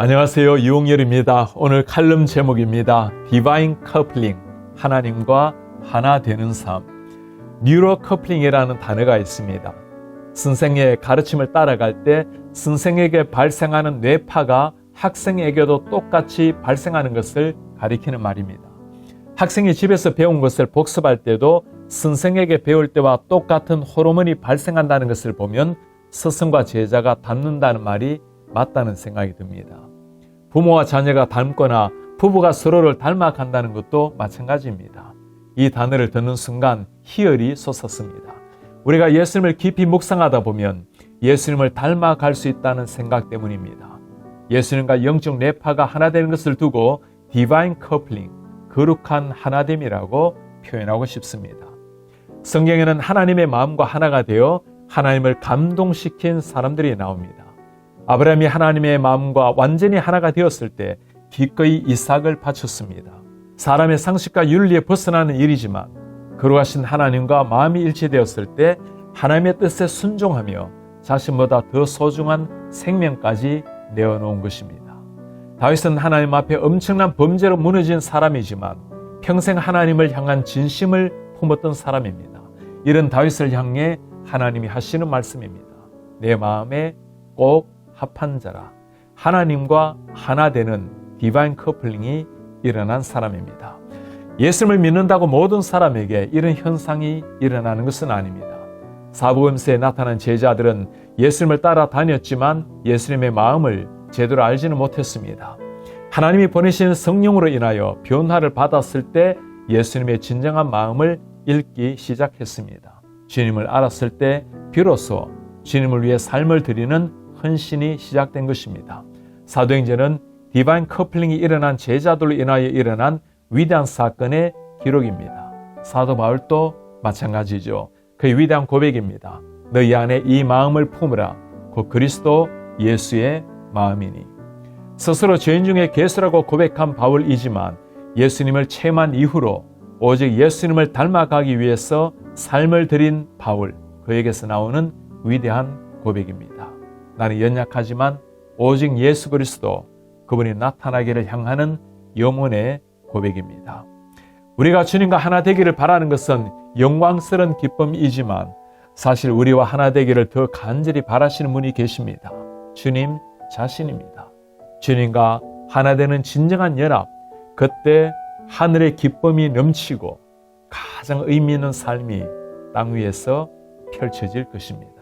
안녕하세요. 유홍열입니다. 오늘 칼럼 제목입니다. 디바인 커플링. 하나님과 하나 되는 삶. 뉴로 커플링이라는 단어가 있습니다. 선생의 가르침을 따라갈 때 선생에게 발생하는 뇌파가 학생에게도 똑같이 발생하는 것을 가리키는 말입니다. 학생이 집에서 배운 것을 복습할 때도 선생에게 배울 때와 똑같은 호르몬이 발생한다는 것을 보면 스승과 제자가 닮는다는 말이 맞다는 생각이 듭니다. 부모와 자녀가 닮거나 부부가 서로를 닮아간다는 것도 마찬가지입니다. 이 단어를 듣는 순간 희열이 솟았습니다. 우리가 예수님을 깊이 묵상하다 보면 예수님을 닮아갈 수 있다는 생각 때문입니다. 예수님과 영적 뇌파가 하나 되는 것을 두고 디바인 커플링, 거룩한 하나됨이라고 표현하고 싶습니다. 성경에는 하나님의 마음과 하나가 되어 하나님을 감동시킨 사람들이 나옵니다. 아브라함이 하나님의 마음과 완전히 하나가 되었을 때 기꺼이 이삭을 바쳤습니다. 사람의 상식과 윤리에 벗어나는 일이지만 거룩하신 하나님과 마음이 일치되었을 때 하나님의 뜻에 순종하며 자신보다 더 소중한 생명까지 내어놓은 것입니다. 다윗은 하나님 앞에 엄청난 범죄로 무너진 사람이지만 평생 하나님을 향한 진심을 품었던 사람입니다. 이런 다윗을 향해 하나님이 하시는 말씀입니다. 내 마음에 꼭 합한 자라. 하나님과 하나 되는 디바인 커플링이 일어난 사람입니다. 예수님을 믿는다고 모든 사람에게 이런 현상이 일어나는 것은 아닙니다. 사부음세에 나타난 제자들은 예수님을 따라 다녔지만 예수님의 마음을 제대로 알지는 못했습니다. 하나님이 보내신 성령으로 인하여 변화를 받았을 때 예수님의 진정한 마음을 읽기 시작했습니다. 주님을 알았을 때 비로소 주님을 위해 삶을 드리는 헌신이 시작된 것입니다. 사도행전은 디바인 커플링이 일어난 제자들로 인하여 일어난 위대한 사건의 기록입니다. 사도 바울도 마찬가지죠. 그의 위대한 고백입니다. 너희 안에 이 마음을 품으라. 곧 그리스도 예수의 마음이니. 스스로 죄인 중에 개수라고 고백한 바울이지만 예수님을 체험한 이후로 오직 예수님을 닮아가기 위해서 삶을 들인 바울, 그에게서 나오는 위대한 고백입니다. 나는 연약하지만 오직 예수 그리스도 그분이 나타나기를 향하는 영혼의 고백입니다. 우리가 주님과 하나 되기를 바라는 것은 영광스러운 기쁨이지만 사실 우리와 하나 되기를 더 간절히 바라시는 분이 계십니다. 주님 자신입니다. 주님과 하나 되는 진정한 연합, 그때 하늘의 기쁨이 넘치고 가장 의미 있는 삶이 땅 위에서 펼쳐질 것입니다.